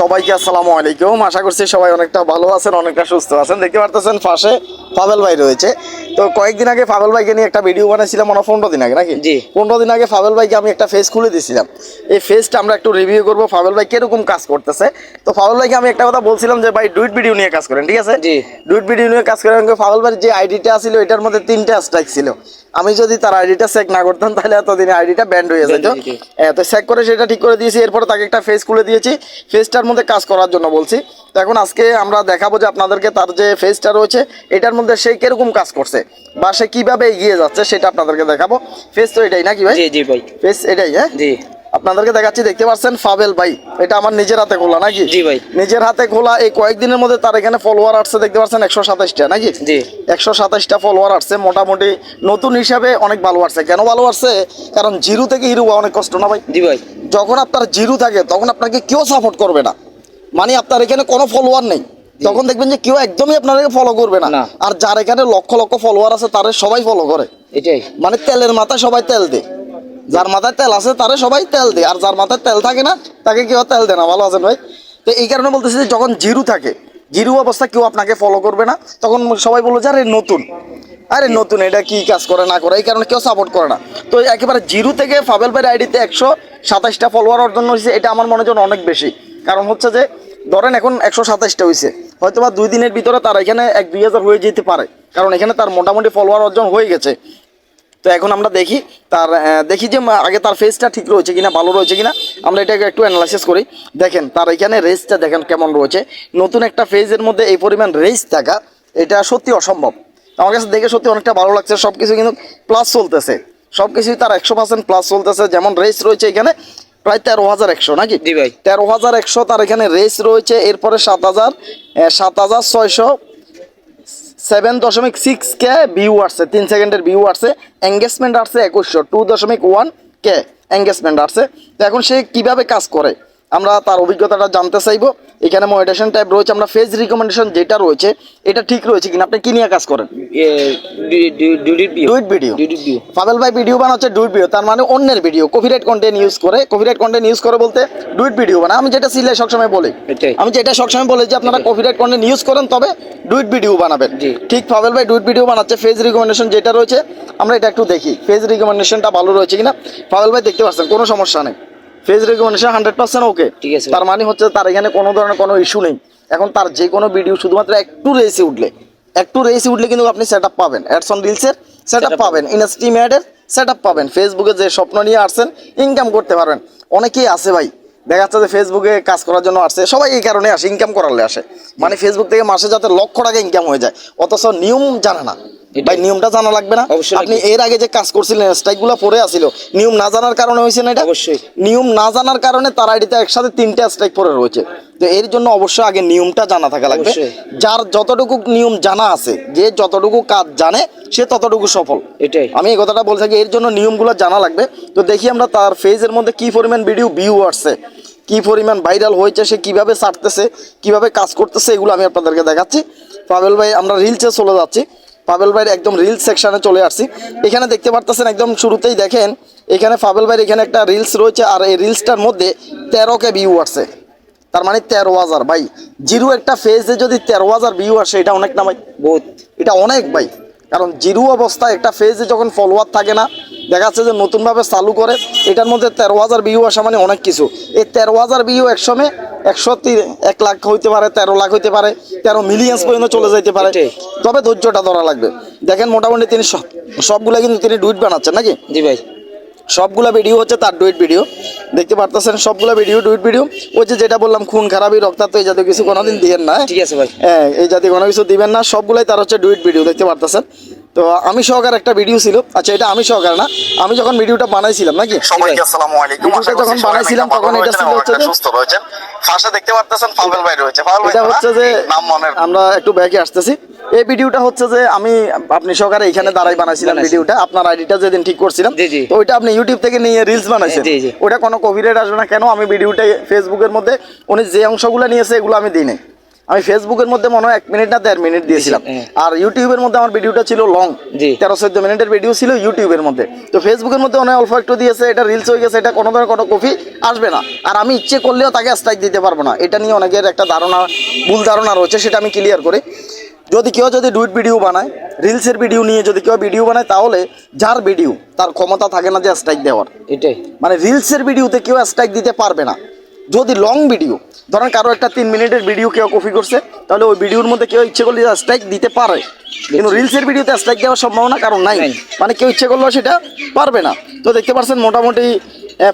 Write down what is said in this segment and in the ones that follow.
সবাইকে আসসালামু আলাইকুম। আশা করছি সবাই অনেকটা ভালো আছেন অনেকটা সুস্থ আছেন। দেখতে পারতেছেন পাশে ফাবেল ভাই রয়েছে। তো কয়েকদিন আগে ফাবেল ভাইকে নিয়ে একটা ভিডিও বানাইছিলাম মনে পনেরো দিন আগে নাকি? জি। পনেরো দিন আগে ফাবেল ভাইকে আমি একটা ফেস খুলে দিয়েছিলাম এই ফেসটা আমরা একটু রিভিউ করব ফাবেল ভাই কীরকম কাজ করতেছে। তো ফাবেল ভাইকে আমি একটা কথা বলছিলাম যে ভাই ডুইট ভিডিও নিয়ে কাজ করেন ঠিক আছে? জি। ডুইট ভিডিও নিয়ে কাজ করেন ফাবেল ভাইয়ের যে আইডিটা ছিল এটার মধ্যে তিনটা স্ট্রাইক ছিল। আমি যদি তার আইডিটা চেক না করতাম তাহলে এতদিন আইডিটা ব্যান্ড হয়ে যেত। হ্যাঁ, তো চেক করে সেটা ঠিক করে দিয়েছি এরপর তাকে একটা ফেস খুলে দিয়েছি। ফেসটার মধ্যে কাজ করার জন্য বলছি। তো এখন আজকে আমরা দেখাবো যে আপনাদেরকে তার যে ফেসটা রয়েছে এটার মধ্যে সে কীরকম কাজ করছে বা সে কীভাবে এগিয়ে যাচ্ছে সেটা আপনাদেরকে দেখাবো। ফেস তো এটাই নাকি ভাই? জি জি ভাই। ফেস এটাই হ্যাঁ? জি। আপনাদেরকে দেখাচ্ছি দেখতে পাচ্ছেন ফাবেল ভাই। এটা আমার নিজের হাতে খোলা নাকি? জি ভাই। নিজের হাতে খোলা এই কয়েকদিনের মধ্যে তার এখানে ফলোয়ার আসছে দেখতে পাচ্ছেন একশো সাতাশটা নাকি? জি। একশো সাতাশটা ফলোয়ার আসছে মোটামুটি নতুন হিসাবে অনেক ভালো আসছে। কেন ভালো আসছে? কারণ জিরো থেকে হিরো অনেক কষ্ট না ভাই? জি ভাই। যখন আপনার জিরো থাকে তখন আপনাকে কেউ সাপোর্ট করবে না। মানে আপনার এখানে কোনো ফলোয়ার নেই। তখন দেখবেন যে কেউ একদমই আপনাকে ফলো করবে না। না। আর যার এখানে লক্ষ লক্ষ ফলোয়ার আছে তারা সবাই ফলো করে। এটাই। মানে তেলের মাথায় সবাই তেল দেয়। যার মাথায় তেল আছে তারে সবাই তেল দেয়, আর যার মাথায় তেল থাকে না, তাকে কেউ তেল দেয় না। ভালো আছেন ভাই? তো এই কারণে বলতেছি যে যখন জিরু থাকে, জিরু অবস্থা কেউ আপনাকে ফলো করবে না। তখন সবাই বলব যে, আরে, নতুন। আরে, নতুন, এটা কি কাজ করে, না করে? এই কারণে কেউ সাপোর্ট করে না। তো একেবারে জিরু থেকে ফাবেল ভাইয়ের আইডিতে একশো সাতাশটা ফলোয়ার অর্জন হয়েছে, এটা আমার মনে হয় অনেক বেশি। কারণ হচ্ছে যে, ধরেন এখন একশো সাতাশটা হয়েছে। হয়তো বা দুই দিনের ভিতরে তার এখানে এক দুই হাজার হয়ে যেতে পারে। কারণ এখানে তার মোটামুটি ফলোয়ার অর্জন হয়ে গেছে। তো এখন আমরা দেখি তার দেখি যে আগে তার ফেসটা ঠিক রয়েছে কিনা ভালো রয়েছে কিনা। আমরা এটাকে একটু অ্যানালাইসিস করি। দেখেন তার এখানে রেসটা দেখেন কেমন রয়েছে। নতুন একটা ফেজের মধ্যে এই পরিমাণ রেস থাকা এটা সত্যি অসম্ভব। আমার কাছে দেখে সত্যি অনেকটা ভালো লাগছে সব কিছু কিন্তু প্লাস চলতেছে। সব কিছুই তার একশো পার্সেন্ট প্লাস চলতেছে। যেমন রেস রয়েছে এখানে প্রায় তেরো হাজার একশো নাকি? জি ভাই। তেরো হাজার একশো তার এখানে রেস রয়েছে এরপরে সাত হাজার সাত হাজার ছয়শো সেভেন দশমিক সিক্স কে ভিউ আসছে তিন সেকেন্ডের ভিউ আসছে এঙ্গেজমেন্ট আসছে একুশশো টু দশমিক ওয়ান কে এঙ্গেজমেন্ট আসছে তো এখন সে কীভাবে কাজ করে? আমরা তার অভিজ্ঞতাটা জানতে চাইব। এখানে মডিটেশন টাইপ রয়েছে আমরা ফেজ রিকমেন্ডেশন যেটা রয়েছে এটা ঠিক রয়েছে কিনা? আপনি কি নিয়ে কাজ করেন? ডুইট ভিডিও। ডিউডিট ভাই ভিডিও বানাচ্ছে ডুইট ভিডিও তার মানে অন্যের ভিডিও কপিরাইট কন্টেন্ট ইউজ করে কপিরাইট কন্টেন্ট ইউজ করে বলতে ডুইট ভিডিও বানায়। আমি যেটা সিলাই সবসময় বলি আমি যেটা সবসময় বলি যে আপনারা কপিরাইট কন্টেন্ট ইউজ করেন তবে ডুইট ভিডিও বানাবেন। ঠিক ফাবেল ভাই ডুইট ভিডিও বানাচ্ছে ফেজ রিকমেন্ডেশন যেটা রয়েছে আমরা এটা একটু দেখি ফেজ রিকমেন্ডেশনটা ভালো রয়েছে কিনা। ফাবেল ভাই দেখতে পাচ্ছেন কোনো সমস্যা নেই। Phase recommendation hundred percent okay ঠিক আছে। তার মানে হচ্ছে তার এখানে কোনো ধরনের কোনো ইস্যু নেই। এখন তার যে কোনো ভিডিও শুধুমাত্র একটু রেসে উঠলে একটু রেসে উঠলে কিন্তু আপনি সেট আপ পাবেন অ্যাডসন রিলসের সেট আপ পাবেন ইনস্টিমেটের সেট আপ পাবেন। ফেসবুকে যে স্বপ্ন নিয়ে আসছেন ইনকাম করতে পারবেন। অনেকেই আছে ভাই দেখা যাচ্ছে যে ফেসবুকে কাজ করার জন্য আসছে। সবাই এই কারণে আসে ইনকাম করালে আসে। মানে ফেসবুক থেকে মাসে যাতে লক্ষ টাকা ইনকাম হয়ে যায় অথচ নিয়ম জানে না। ভাই নিয়মটা জানা লাগবে না? আপনি এর আগে যে কাজ করছিলেন স্ট্রাইকগুলো পড়ে আসিল নিয়ম না জানার কারণে হয়েছে না এটা? অবশ্যই। নিয়ম না জানার কারণে তার আইডিতে একসাথে তিনটা স্ট্রাইক পড়ে রয়েছে। তো এর জন্য অবশ্যই আগে নিয়মটা জানা থাকা লাগবে। যার যতটুকু নিয়ম জানা আছে যে যতটুকু কাজ জানে সে ততটুকু সফল। এটাই। আমি এই কথাটা বলে থাকি এর জন্য নিয়মগুলো জানা লাগবে। তো দেখি আমরা তার ফেজের মধ্যে কি পরিমাণ ভিডিও ভিউ আসছে কি পরিমাণ ভাইরাল হয়েছে সে কীভাবে ছাড়তেছে কীভাবে কাজ করতেছে এগুলো আমি আপনাদেরকে দেখাচ্ছি। পাবেল ভাই আমরা রিলসে চলে যাচ্ছি। পাবেল ভাইয়ের একদম রিলস সেকশানে চলে আসছি। এখানে দেখতে পারতেছেন একদম শুরুতেই দেখেন এখানে পাবেল ভাইয়ের এখানে একটা রিলস রয়েছে আর এই রিলসটার মধ্যে তেরো কে ভিউ আসছে। তার মানে তেরো হাজার। ভাই জিরো একটা ফেজে যদি তেরো হাজার ভিউ আসে এটা অনেক না ভাই? বহুত। এটা অনেক ভাই। কারণ জিরু অবস্থায় একটা ফেজে যখন ফলোয়ার থাকে না দেখা যাচ্ছে যে নতুনভাবে চালু করে এটার মধ্যে তেরো হাজার বিহু আসা মানে অনেক কিছু। এই তেরো হাজার ভিউ একসময় একশো এক লাখ হইতে পারে তেরো লাখ হইতে পারে তেরো মিলিয়ন্স পর্যন্ত চলে যাইতে পারে। তবে ধৈর্যটা ধরা লাগবে। দেখেন মোটামুটি তিনি সব সবগুলা কিন্তু তিনি ডুইট বানাচ্ছেন নাকি? জি ভাই। সবগুলা ভিডিও হচ্ছে তার ডুইট ভিডিও দেখতে পারতেছেন সবগুলা ভিডিও ডুইট ভিডিও ওই যে যেটা বললাম খুন খারাপই রক্তাক্ত এই জাতীয় কিছু কোনোদিন দিবেন না? ঠিক আছে ভাই। হ্যাঁ এই জাতীয় কোনো কিছু দিবেন না সবগুলাই তার হচ্ছে ডুইট ভিডিও দেখতে পারতেছেন। তো আমি সহকার একটা ভিডিও ছিল। আচ্ছা এটা আমি সহকার না। আমি যখন ভিডিওটা বানাইছিলাম নাকি? সবাইকে আসসালামু আলাইকুম। ভিডিওটা যখন বানাইছিলাম তখন এটা ছিল হচ্ছে যে- সুস্থ রয়েছেন। পাশে দেখতে পারতেছেন ফাবেল ভাই রয়েছে। ফাবেল ভাই এটা হচ্ছে যে নাম মনের আমরা একটু ব্যাকে আসতেছি। এই ভিডিওটা হচ্ছে যে আমি আপনি সহকারে এখানে দাঁড়াই বানাইছিলাম বানাইছি। ভিডিওটা আপনার আইডিটা যেদিন ঠিক করছিলাম। তো ওইটা আপনি ইউটিউব থেকে নিয়ে রিলস বানাইছেন। জি, জি। ওটা কোনো কপিরাইট আসবে না। কেন? আমি ভিডিওটা ফেসবুকের মধ্যে উনি যে অংশগুলো নিয়েছে এগুলো আমি দিই নাই। আমি ফেসবুকের মধ্যে মনে হয় এক মিনিট না দেড় মিনিট দিয়েছিলাম। হ্যাঁ। আর ইউটিউবের মধ্যে আমার ভিডিওটা ছিল লং। তেরো চোদ্দ মিনিটের ভিডিও ছিল ইউটিউবের মধ্যে। তো ফেসবুকের মধ্যে অনেক অল্প একটু দিয়েছে এটা রিলস হয়ে গেছে এটা কোনো ধরনের কোনো কপি আসবে না। আর আমি ইচ্ছে করলেও তাকে স্ট্রাইক দিতে পারব না। এটা নিয়ে অনেকের একটা ধারণা ভুল ধারণা রয়েছে সেটা আমি ক্লিয়ার করি। যদি কেউ যদি ডুইট ভিডিও বানায় রিলসের ভিডিও নিয়ে যদি কেউ ভিডিও বানায় তাহলে যার ভিডিও তার ক্ষমতা থাকে না যে স্ট্রাইক দেওয়ার। এটাই। মানে রিলসের ভিডিওতে কেউ স্ট্রাইক দিতে পারবে না। যদি লং ভিডিও ধরেন কারও একটা তিন মিনিটের ভিডিও কেউ কপি করছে তাহলে ওই ভিডিওর মধ্যে কেউ ইচ্ছে করলে স্ট্রাইক দিতে পারে। কিন্তু রিলসের ভিডিওতে স্ট্রাইক দেওয়ার সম্ভাবনা কারণ নাই। নাই। মানে কেউ ইচ্ছে করলেও সেটা পারবে না। তো দেখতে পাচ্ছেন মোটামুটি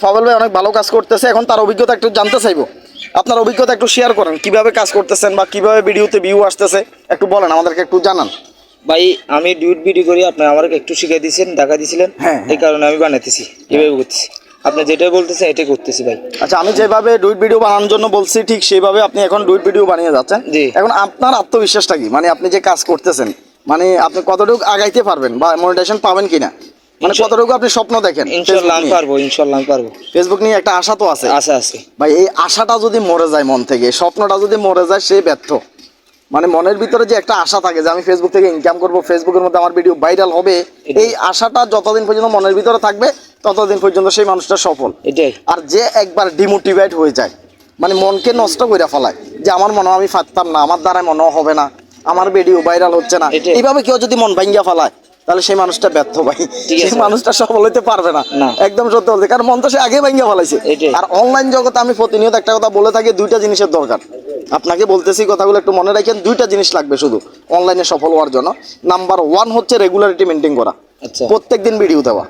ফাবেল ভাই অনেক ভালো কাজ করতেছে। এখন তার অভিজ্ঞতা একটু জানতে চাইব। আপনার অভিজ্ঞতা একটু শেয়ার করেন কীভাবে কাজ করতেছেন বা কীভাবে ভিডিওতে ভিউ আসতেছে? একটু বলেন আমাদেরকে একটু জানান। ভাই আমি ডিউট ভিডিও করি আপনি আমাকে একটু শিখিয়ে দিয়েছেন দেখা দিয়েছিলেন। হ্যাঁ, এই কারণে আমি বানাইতেছি এভাবে করতেছি। আপনি যেটা বলতেছেন এটাই করতেছি ভাই। আচ্ছা আমি যেভাবে ডুইট ভিডিও বানানোর জন্য বলছি ঠিক সেইভাবে আপনি এখন ডুইট ভিডিও বানিয়ে যাচ্ছেন। জি। এখন আপনার আত্মবিশ্বাসটা কি? মানে আপনি যে কাজ করতেছেন মানে আপনি কতটুকু আগাইতে পারবেন বা মনিটেশন পাবেন কিনা? মানে কতটুকু আপনি স্বপ্ন দেখেন ইনশাল্লাহ আমি পারব ইনশাল্লাহ আমি পারব। ফেসবুক নিয়ে একটা আশা তো আছে। আশা আছে। ভাই এই আশাটা যদি মরে যায় মন থেকে স্বপ্নটা যদি মরে যায় সে ব্যর্থ। মানে মনের ভিতরে যে একটা আশা থাকে যে আমি ফেসবুক থেকে ইনকাম করব ফেসবুকের মধ্যে আমার ভিডিও ভাইরাল হবে এই আশাটা যতদিন পর্যন্ত মনের ভিতরে থাকবে ততদিন পর্যন্ত সেই মানুষটা সফল। এটাই। আর যে একবার ডিমোটিভেট হয়ে যায় মানে মনকে নষ্ট করে ফেলায় যে আমার মনে আমি পারতাম না আমার দ্বারা মনে হবে না আমার ভিডিও ভাইরাল হচ্ছে না। এইভাবে কেউ যদি মন ভাঙ্গিয়া ফেলায় তাহলে সেই মানুষটা ব্যর্থ ভাই। সেই মানুষটা সফল হইতে পারবে না। একদম সত্য বলতে কারণ মন তো সে আগে ভাঙ্গিয়া ফেলাইছে। আর অনলাইন জগতে আমি প্রতিনিয়ত একটা কথা বলে থাকি দুইটা জিনিসের দরকার। আপনাকে বলতেছি কথাগুলো একটু মনে রাখেন দুইটা জিনিস লাগবে শুধু অনলাইনে সফল হওয়ার জন্য। নাম্বার ওয়ান হচ্ছে রেগুলারিটি মেনটেন করা। আচ্ছা। প্রত্যেক দিন ভিডিও দেওয়া।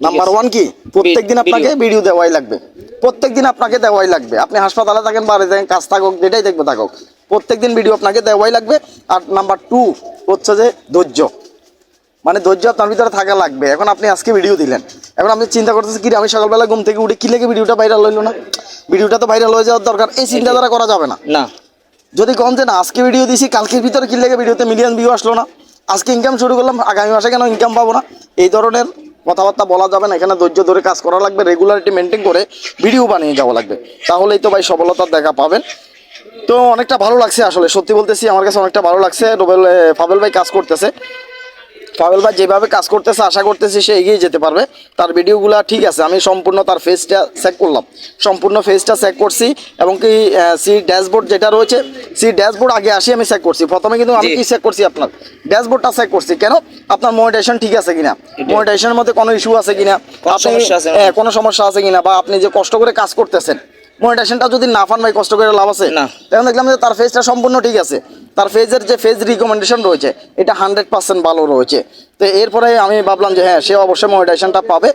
নাম্বার ওয়ান কি? প্রত্যেক দিন আপনাকে ভিডিও দেওয়াই লাগবে। প্রত্যেক দিন আপনাকে দেওয়াই লাগবে। আপনি হাসপাতালে থাকেন বাড়ি থাকেন কাজ থাকুক যেটাই দেখবে থাকুক। প্রত্যেক দিন ভিডিও আপনাকে দেওয়াই লাগবে। আর নাম্বার টু হচ্ছে যে ধৈর্য। মানে ধৈর্য আপনার ভিতরে থাকা লাগবে। এখন আপনি আজকে ভিডিও দিলেন। এখন আপনি চিন্তা করতেছেন কি আমি সকালবেলা ঘুম থেকে উঠে কি লেগে ভিডিওটা ভাইরাল হইল না? ভিডিওটা তো ভাইরাল হয়ে যাওয়ার দরকার। এই চিন্তাধারা করা যাবে না। না। যদি কম যে না আজকে ভিডিও দিছি কালকের ভিতরে কি লেগে ভিডিওতে মিলিয়ন ভিউ আসলো না? আজকে ইনকাম শুরু করলাম আগামী মাসে কেন ইনকাম পাবো না? এই ধরনের কথাবার্তা বলা যাবে না। এখানে ধৈর্য ধরে কাজ করা লাগবে রেগুলারিটি মেনটেন করে ভিডিও বানিয়ে যাওয়া লাগবে। তাহলেই তো ভাই সফলতার দেখা পাবেন। তো অনেকটা ভালো লাগছে আসলে। সত্যি বলতেছি আমার কাছে অনেকটা ভালো লাগছে। রুবেল ফাবেল ভাই কাজ করতেছে। পাবেল ভাই যেভাবে কাজ করতেছে আশা করতেছি সে এগিয়ে যেতে পারবে। তার ভিডিওগুলো ঠিক আছে আমি সম্পূর্ণ তার ফেসটা চেক করলাম। সম্পূর্ণ ফেসটা চেক করছি এবং কি সি ড্যাশবোর্ড যেটা রয়েছে সি ড্যাশবোর্ড আগে আসি আমি চেক করছি। প্রথমে কিন্তু আমি কি চেক করছি আপনার? ড্যাশবোর্ডটা চেক করছি। কেন? আপনার মনিটাইজেশন ঠিক আছে কিনা? মনিটাইজেশনের মধ্যে কোনো ইস্যু আছে কিনা? কোনো সমস্যা আছে না? হ্যাঁ, সমস্যা আছে কিনা? বা আপনি যে কষ্ট করে কাজ করতেছেন মনিটাইজেশনটা যদি না পান ভাই কষ্ট করে লাভ আছে? না। তখন দেখলাম যে তার ফেজটা সম্পূর্ণ ঠিক আছে। তার ফেজের যে ফেজ রিকমেন্ডেশন রয়েছে এটা হান্ড্রেড পার্সেন্ট ভালো রয়েছে। তো এরপরে আমি ভাবলাম যে হ্যাঁ সে অবশ্যই মনিটাইজেশনটা পাবে।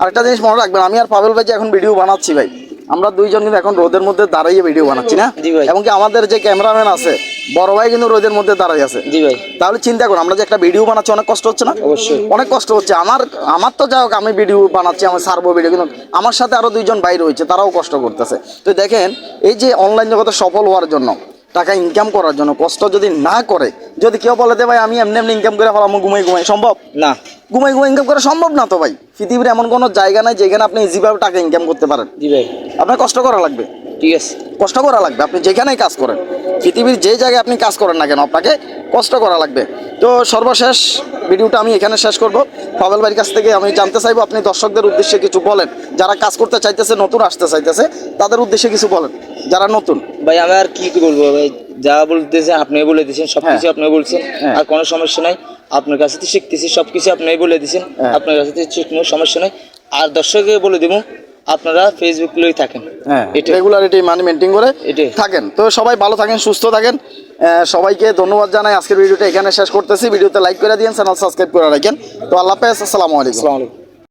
আরেকটা জিনিস মনে রাখবেন আমি আর পাবেল ভাই যে এখন ভিডিও বানাচ্ছি ভাই। আমরা দুইজন কিন্তু এখন রোদের মধ্যে দাঁড়াইয়ে ভিডিও বানাচ্ছি না। এবং কি আমাদের যে ক্যামেরাম্যান আছে বড় ভাই কিন্তু রোদের মধ্যে দাঁড়াই আছে। জি ভাই। তাহলে চিন্তা করুন আমরা যে একটা ভিডিও বানাচ্ছি অনেক কষ্ট হচ্ছে না? অবশ্যই। অনেক কষ্ট হচ্ছে। আমার আমার তো যাই হোক আমি ভিডিও বানাচ্ছি আমি সারবো ভিডিও কিন্তু আমার সাথে আরও দুইজন ভাই রয়েছে তারাও কষ্ট করতেছে। তো দেখেন এই যে অনলাইন জগতে সফল হওয়ার জন্য টাকা ইনকাম করার জন্য কষ্ট যদি না করে যদি কেউ বলে দে ভাই আমি এমনি এমনি ইনকাম করে ফেলাম ঘুমাই ঘুমাই সম্ভব? না। ঘুমাই ঘুমাই ইনকাম করা সম্ভব না তো ভাই। পৃথিবীর এমন কোনো জায়গা নাই যেখানে আপনি ইজিভাবে টাকা ইনকাম করতে পারেন। জি ভাই। আপনার কষ্ট করা লাগবে। ঠিক আছে। কষ্ট করা লাগবে আপনি যেখানেই কাজ করেন পৃথিবীর যে জায়গায় আপনি কাজ করেন না কেন আপনাকে কষ্ট করা লাগবে। তো সর্বশেষ ভিডিওটা আমি এখানে শেষ করব। পাবেল ভাইয়ের কাছ থেকে আমি জানতে চাইব আপনি দর্শকদের উদ্দেশ্যে কিছু বলেন। যারা কাজ করতে চাইতেছে নতুন আসতে চাইতেছে তাদের উদ্দেশ্যে কিছু বলেন। যারা নতুন। ভাই আমি আর কি বলব ভাই যা বলতেছেন আপনি বলে দিয়েছেন সব কিছু আপনি বলছেন হ্যাঁ। আর কোনো সমস্যা নাই। আপনার কাছে তো শিখতেছি সব কিছু আপনি বলে দিয়েছেন হ্যাঁ। আপনার কাছে তো কোনো সমস্যা নাই। আর দর্শককে বলে দেবো আপনারা ফেসবুক লই থাকেন। হ্যাঁ রেগুলার এটি মানে মেনটেন করে। থাকেন। তো সবাই ভালো থাকেন সুস্থ থাকেন। সবাইকে ধন্যবাদ জানাই। আজকের ভিডিওটা এখানে শেষ করতেছি। ভিডিওতে লাইক করে দিন চ্যানেল সাবস্ক্রাইব করে রাখেন। তো আল্লাহ হাফেজ আসসালামু আলাইকুম। আসসালামু আলাইকুম।